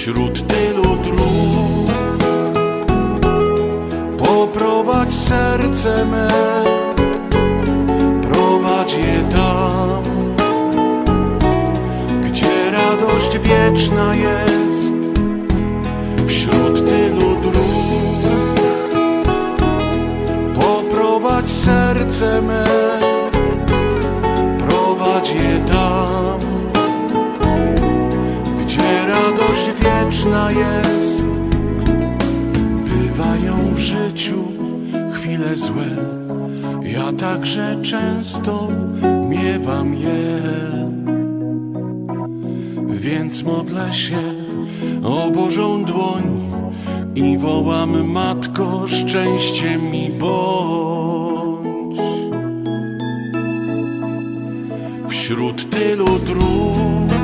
Wśród tylu dróg Poprowadź serce me Prowadź je tam Gdzie radość wieczna jest Wśród tylu dróg. Poprowadź serce me wieczna jest. Bywają w życiu chwile złe. Ja także często miewam je. Więc modlę się o Bożą dłoń I wołam Matko szczęście mi bądź. Wśród tylu dróg